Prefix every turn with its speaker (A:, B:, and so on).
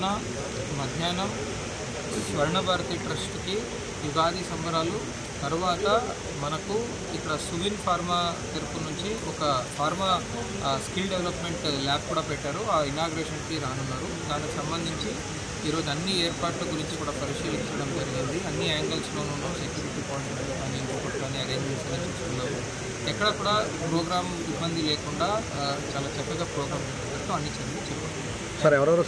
A: రోజున మధ్యాహ్నం స్వర్ణభారతి ట్రస్ట్కి యుగాది సంబరాలు తర్వాత మనకు ఇక్కడ సువిన్ ఫార్మా తరపు నుంచి ఒక ఫార్మా స్కిల్ డెవలప్మెంట్ ల్యాబ్ కూడా పెట్టారు. ఆ ఇనాగ్రేషన్కి రానున్నారు. దానికి సంబంధించి ఈరోజు అన్ని ఏర్పాట్ల గురించి కూడా పరిశీలించడం జరిగింది. అన్ని యాంగిల్స్లోనూ సెక్యూరిటీ పాయింట్ కానీ ఇంకొకటి కానీ అరేంజ్మెంట్స్ అని చూసుకున్నాము ఎక్కడ కూడా ప్రోగ్రామ్ ఇబ్బంది లేకుండా చాలా చక్కగా ప్రోగ్రామ్ అన్ని చర్యలు చేపట్టారు.
B: సార్ ఎవరెవరు